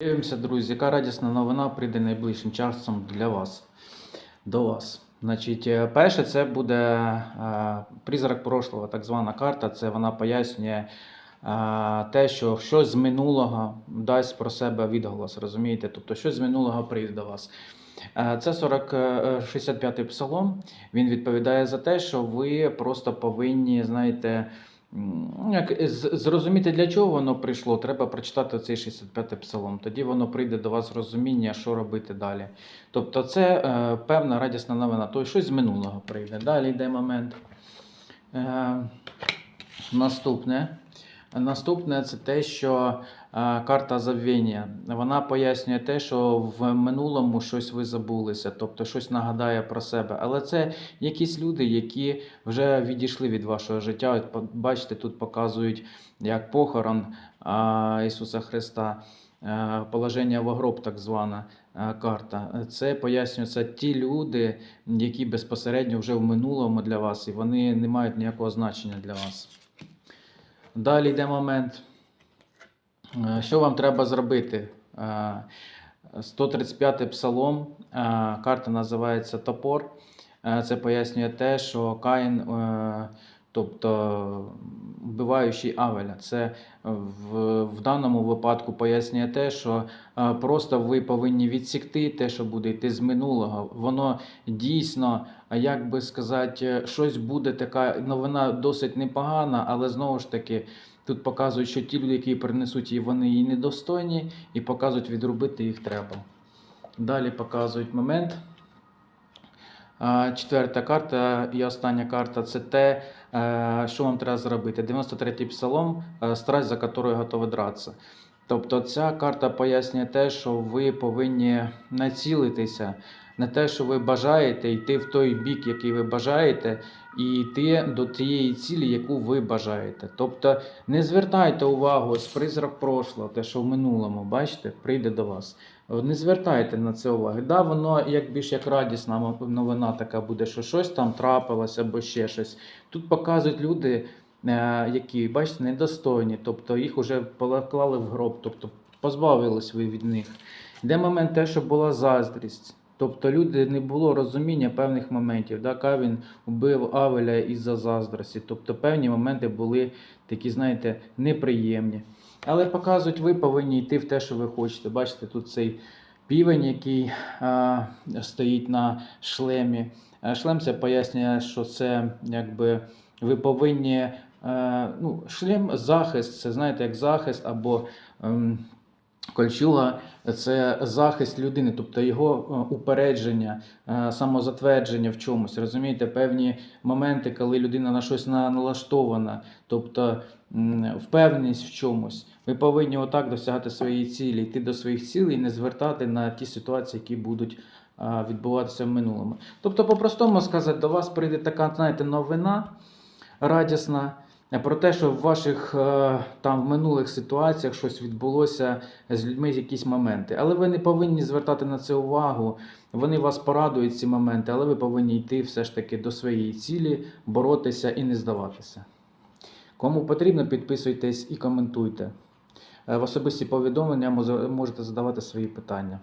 Дивимося, друзі, яка радісна новина прийде найближчим часом для вас. До вас. Значить, е, перше, це буде е, призрак прошлого, так звана карта. Це вона пояснює е, те, що щось з минулого дасть про себе відголос, розумієте? Тобто щось з минулого прийде до вас. Це 40, е, 65-й псалом. Він відповідає за те, що ви просто повинні, знаєте, як зрозуміти, для чого воно прийшло. Треба прочитати цей 65-й псалом. Тоді воно прийде до вас розуміння, що робити далі. Тобто, це е, певна радісна новина. то щось з минулого прийде. Далі йде момент. Е, наступне. Наступне це те, що е, карта забвіння. Вона пояснює те, що в минулому щось ви забулися, тобто щось нагадає про себе. Але це якісь люди, які вже відійшли від вашого життя. От бачите, тут показують як похорон а, Ісуса Христа, е, положення в гроб, так звана е, карта. Це пояснюється ті люди, які безпосередньо вже в минулому для вас, і вони не мають ніякого значення для вас. Далі йде момент. Е, Що вам треба зробити? Е, 135 псалом, е, карта називається Топор. Е, Це пояснює те, що Каїн, е, тобто вбиваючий Авеля, це в, в даному випадку пояснює те, що е, просто ви повинні відсікти те, що буде йти з минулого. Воно дійсно, як би сказати, щось буде така новина досить непогана, але знову ж таки. Тут показують, що ті люди, які принесуть її, вони її недостойні, і показують, відробити їх треба. Далі показують момент. Четверта карта і остання карта це те, е, що вам треба зробити. 93-й псалом, е, страсть, за якою готові дратися. Тобто ця карта пояснює те, що ви повинні націлитися на те, що ви бажаєте, йти в той бік, який ви бажаєте, і йти до тієї цілі, яку ви бажаєте. Тобто не звертайте увагу з призрак прошлого, те, що в минулому, бачите, прийде до вас. Не звертайте на це уваги. Да, воно як більш як радісна новина така буде, що щось там трапилось або ще щось. Тут показують люди, які, бачите, недостойні, тобто їх вже поклали в гроб, тобто позбавились ви від них. Йде момент те, що була заздрість. Тобто люди не було розуміння певних моментів. Да? Кавін вбив Авеля із-за заздрості. Тобто певні моменти були такі, знаєте, неприємні. Але показують, ви повинні йти в те, що ви хочете. Бачите, тут цей півень, який а, стоїть на шлемі. Е, Шлем це пояснює, що це якби ви повинні. е, ну, шлем захист, це знаєте, як захист або. ем, Кольчуга це захист людини, тобто його е, упередження, е, самозатвердження в чомусь. Розумієте, певні моменти, коли людина на щось налаштована, тобто впевненість в чомусь. Ви повинні отак досягати своєї цілі, йти до своїх цілей і не звертати на ті ситуації, які будуть відбуватися в минулому. Тобто, по-простому сказати, до вас прийде така, знаєте, новина радісна. Про те, що в ваших е, там в минулих ситуаціях щось відбулося з людьми якісь моменти. Але ви не повинні звертати на це увагу. Вони вас порадують ці моменти, але ви повинні йти все ж таки до своєї цілі, боротися і не здаватися. Кому потрібно, підписуйтесь і коментуйте. Е, В особисті повідомлення можете задавати свої питання.